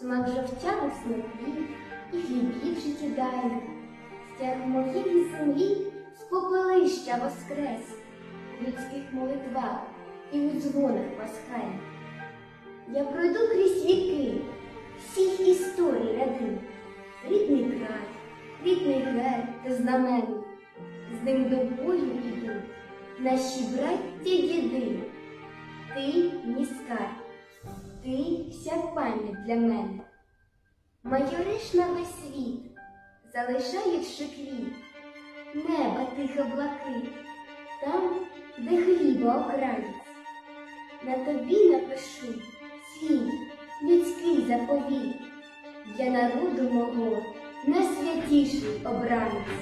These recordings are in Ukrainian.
смак жовтяних снопів і хлібів життєдайних, стяг моєї землі з попелища воскрес, в людських молитвах і у дзвонах пасхальних. Я пройду крізь віки, всіх історій ряди, рідний край, рідний гер та знамен, з ним до бою ідуть наші браття діди. Ти мій ти вся пам'ять для мене. Майориш на весь світ, залишаючи квіт, неба тихо блакит, там, де хліба окраєць. На тобі напишу свій людський заповіт для народу мого найсвятіший обранець.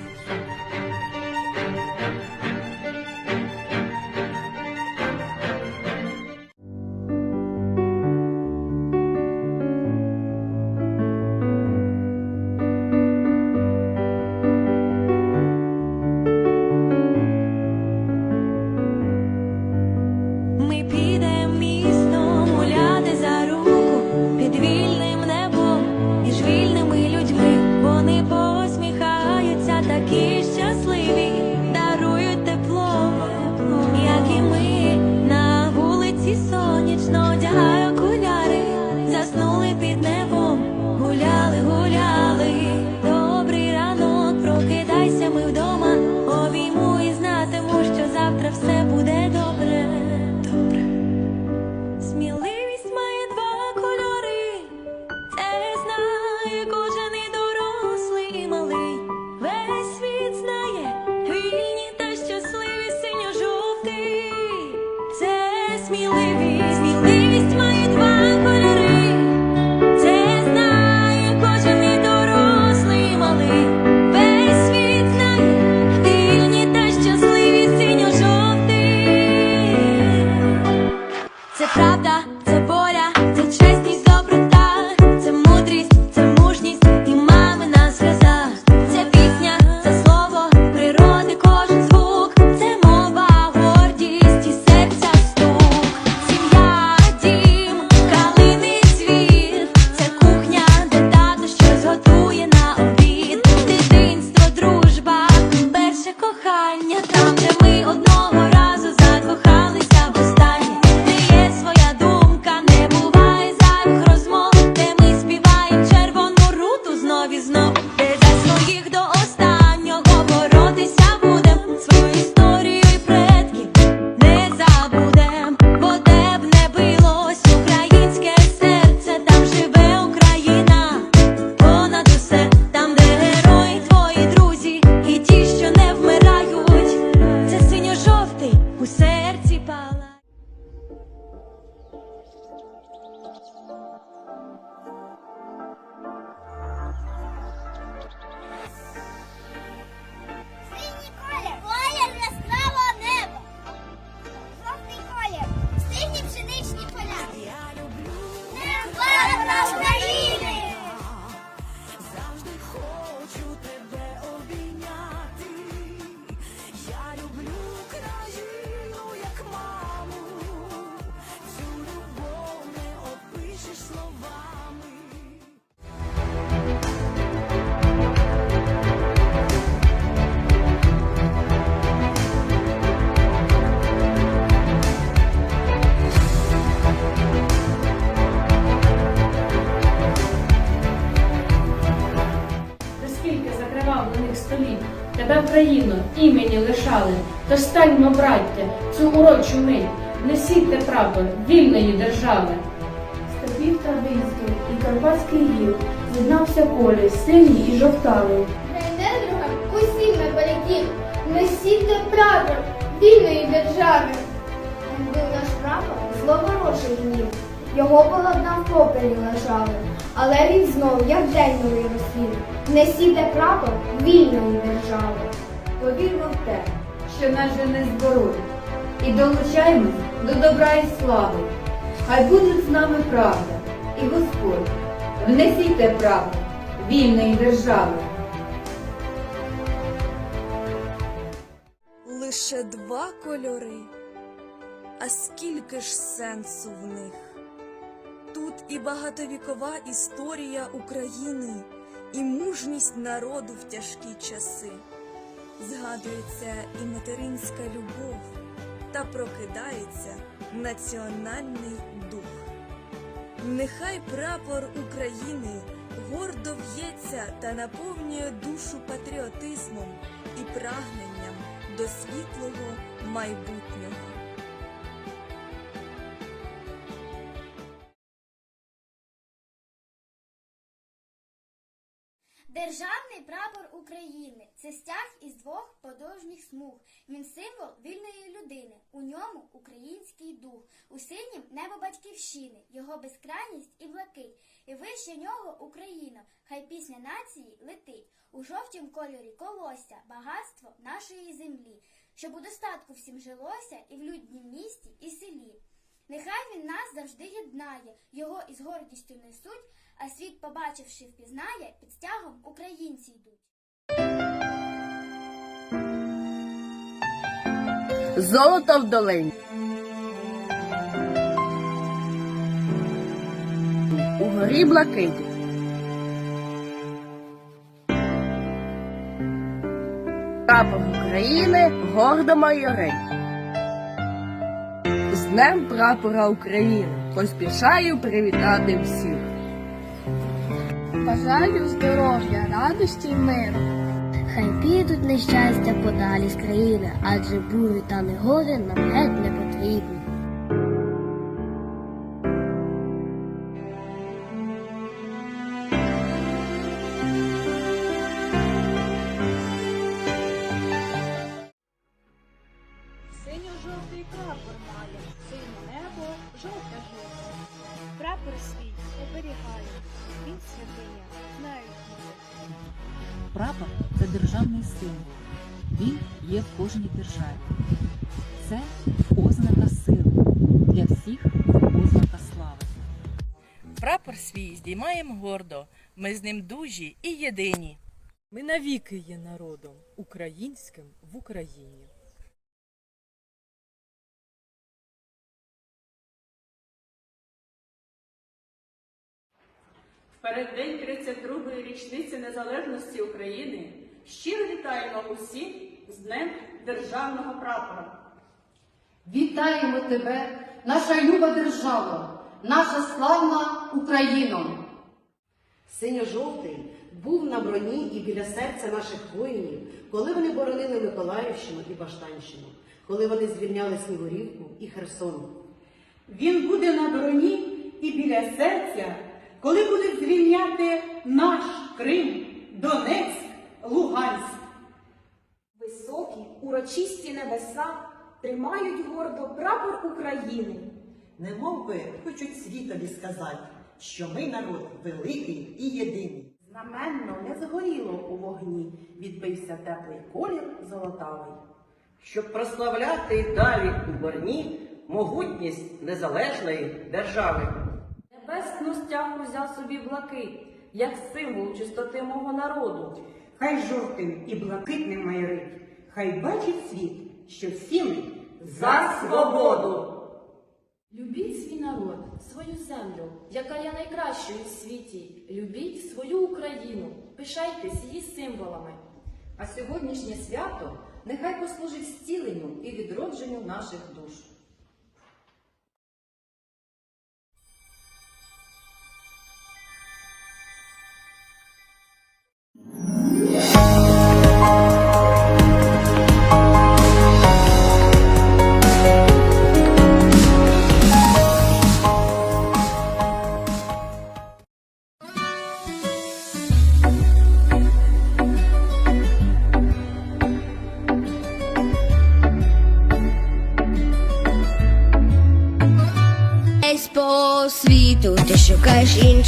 Скільки закривавлених століть, тебе в країну імені лишали, то станьмо, браття, цю урочу мить, несіть те прапор вільної держави. Степів Таврійський і Карпатський гір. З'єднався колі синій і жовтавий. Недругам усім ми полетів, несіть прапор вільної держави. Якби наш прапор зловорожий гнів, його полотна в попелі лежали, але він знов, як день новий розсвіт, несіте прапор вільної держави. Повірмо в те, що нас жене зборою, і долучаємось до добра і слави. Хай будуть з нами правда і Господь. Внесіте право вільної держави. Лише два кольори а скільки ж сенсу в них. Тут і багатовікова історія України, і мужність народу в тяжкі часи. Згадується і материнська любов, та прокидається національний дух. Нехай прапор України гордо в'ється та наповнює душу патріотизмом і прагненням до світлого майбутнього. Державний прапор України це стяг із двох подовжніх смуг. Він символ вільної людини. У ньому український дух. У синім небо батьківщини, його безкрайність і блакить. І вище нього Україна. Хай пісня нації летить. У жовтім кольорі колося, багатство нашої землі, щоб у достатку всім жилося і в люднім місті, і селі. Нехай він нас завжди єднає, його із гордістю несуть, а світ, побачивши, впізнає, під стягом українці йдуть. Золото в долині. Угорі блакиті. Прапор України гордо майорить. З Днем прапора України поспішаю привітати всіх. Бажаю здоров'я, радості й миру. Хай підуть нещастя подалі з країни, адже бурі та негоди нам геть не потрібні. Прапор це державний символ. Він є в кожній державі. Це ознака сили. Для всіх ознака слави. Прапор свій здіймаємо гордо, ми з ним дужі і єдині. Ми навіки є народом українським в Україні. Переддень 32-ї річниці незалежності України щиро вітаємо усіх з Днем Державного прапора. Вітаємо тебе, наша люба держава, наша славна Україно! Синьо-жовтий був на броні і біля серця наших воїнів, коли вони боронили Миколаївщину і Баштанщину, коли вони звільняли Снігурівку і Херсон. Він буде на броні і біля серця, коли будуть звільняти наш Крим, Донецьк, Луганськ. Високі, урочисті небеса тримають гордо прапор України. Не мов би хочуть світові сказати, що ми народ великий і єдиний. Знаменно не згоріло у вогні, відбився теплий колір золотавий. Щоб прославляти далі у борні могутність незалежної держави. Небесну стягу взяв собі блакит, як символ чистоти мого народу. Хай жовтим і блакитним майорить, хай бачить світ, що всі ми За свободу! Любіть свій народ, свою землю, яка є найкращою в світі. Любіть свою Україну, пишайтесь її символами. А сьогоднішнє свято нехай послужить зціленню і відродженню наших душ.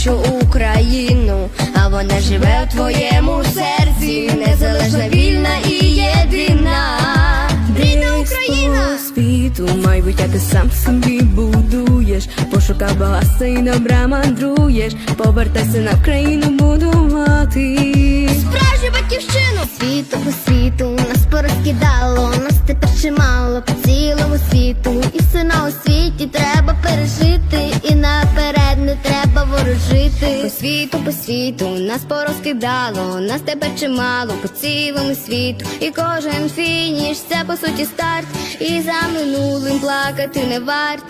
Іншу Україну, а вона живе в твоєму серці, незалежна, вільна і єдина. Рідна Україна! світу, майбуття ти сам собі будуєш, пошукав багатства і добра мандруєш, повертайся на Україну будувати. Світу, по світу, нас порозкидало, нас тепер чимало по цілому світу. І кожен фініш це по суті старт. І за минулим плакати не варт.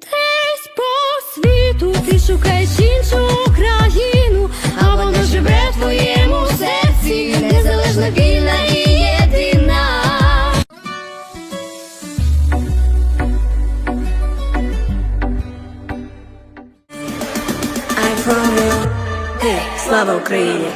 Десь по світу ти шукаєш іншу країну, а вона живе в твоєму серці, незалежно вільна і слава Україні!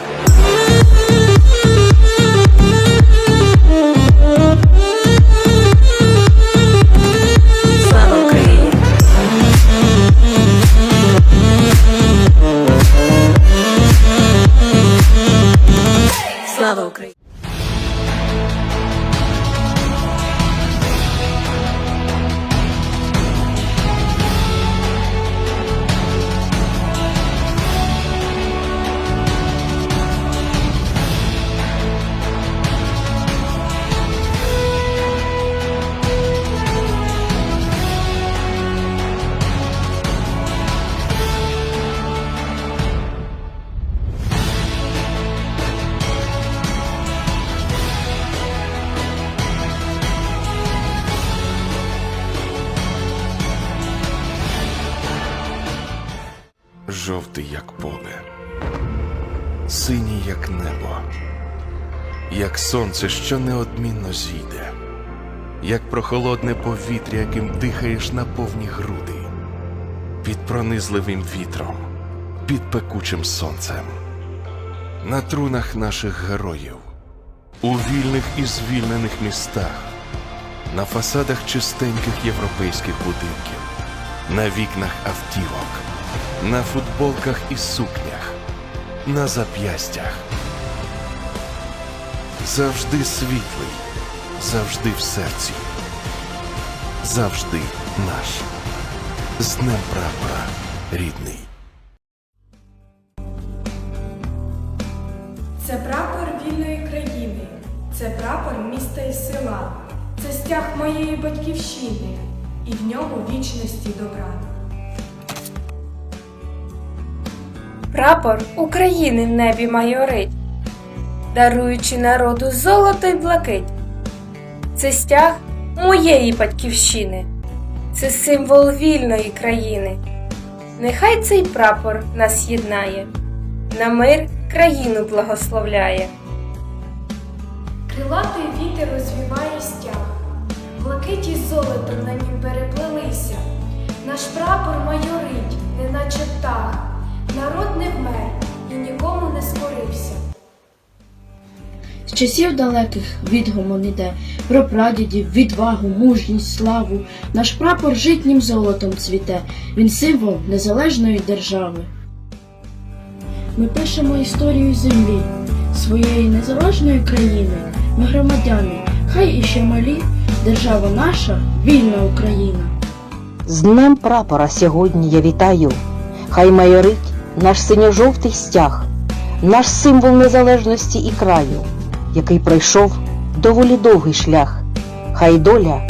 Синій, як небо, як сонце, що неодмінно зійде, як прохолодне повітря, яким дихаєш на повні груди, під пронизливим вітром, під пекучим сонцем, на трунах наших героїв, у вільних і звільнених містах, на фасадах чистеньких європейських будинків, на вікнах автівок. На футболках і сукнях, на зап'ястях. Завжди світлий, завжди в серці, завжди наш. З Днем прапора, рідний. Це прапор вільної країни, це прапор міста і села, це стяг моєї батьківщини, і в ньому вічності добра. Прапор України в небі майорить, даруючи народу золото й блакить. Це стяг моєї батьківщини, це символ вільної країни. Нехай цей прапор нас єднає, на мир країну благословляє. Крилатий вітер розвіває стяг, блакиті з золотом на нім переплелися. Наш прапор майорить, неначе птах, народ не вмер і нікому не скорився. З часів далеких відгомон іде про прадідів, відвагу, мужність, славу. Наш прапор житнім золотом цвіте, він символ незалежної держави. Ми пишемо історію землі, своєї незалежної країни. Ми громадяни, хай іще малі, держава наша, вільна Україна. З Днем прапора сьогодні я вітаю. Хай майорить наш синьо-жовтий стяг, наш символ незалежності і краю, який пройшов доволі довгий шлях. Хай доля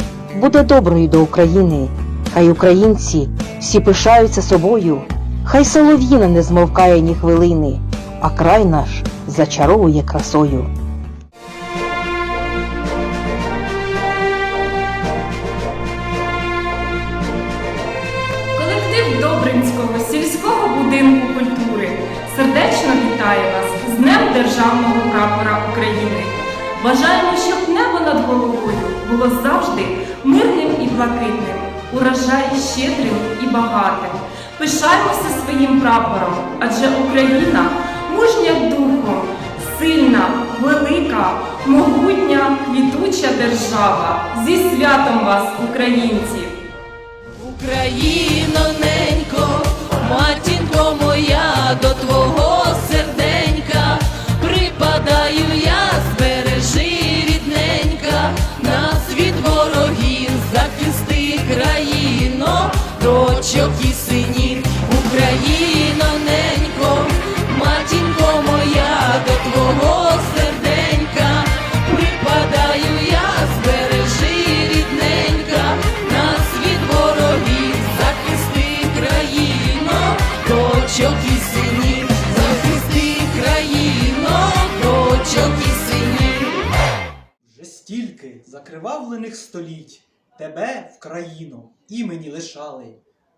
буде доброю до України, хай українці всі пишаються собою, хай солов'їна не змовкає ні хвилини, а край наш зачаровує красою. Вітає вас з Днем Державного прапора України. Бажаємо, щоб небо над головою було завжди мирним і блакитним, урожай щедрим і багатим. Пишаємося своїм прапором, адже Україна мужня духом, сильна, велика, могутня, квітуча держава. Зі святом вас, українці! Україно, ненько, матінко дочок і синів, Україно, ненько, матінко моя, до твого серденька, припадаю я, збережи рідненька, нас від ворогів, захисти країно, дочок і синів, захисти країно, дочок і синів. Вже стільки закривавлених століть. Тебе в країну імені лишали.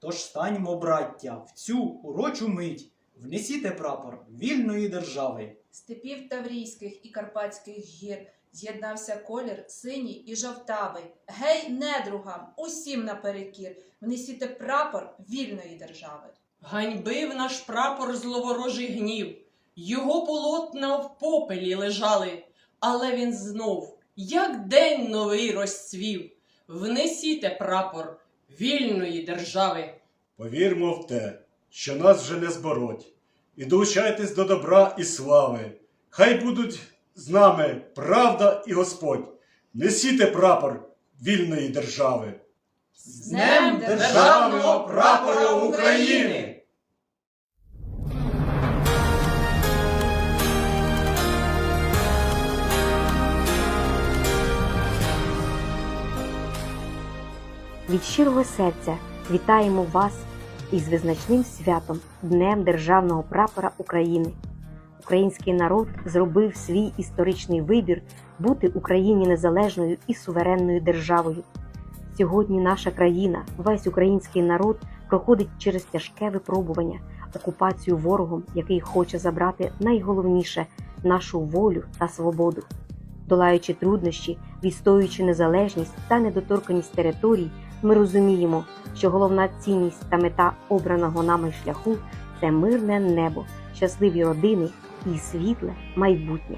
Тож станьмо, браття, в цю урочу мить, внесіте прапор вільної держави. степів Таврійських і Карпатських гір з'єднався колір синій і жовтавий. Гей, недругам, усім наперекір, внесіте прапор вільної держави. Ганьбив наш прапор зловорожий гнів, його полотна в попелі лежали, але він знов, як день новий розцвів. Внесіте прапор вільної держави. Повірмо в те, що нас вже не збороть, і долучайтесь до добра і слави. Хай будуть з нами правда і Господь. Несіте прапор вільної держави. З Днем Державного прапора України! Від щирого серця вітаємо вас із визначним святом Днем Державного прапора України. Український народ зробив свій історичний вибір бути Україні незалежною і суверенною державою. Сьогодні наша країна, весь український народ проходить через тяжке випробування, окупацію ворогом, який хоче забрати найголовніше нашу волю та свободу. Долаючи труднощі, відстоюючи незалежність та недоторканість територій, ми розуміємо, що головна цінність та мета обраного нами шляху це мирне небо, щасливі родини і світле майбутнє.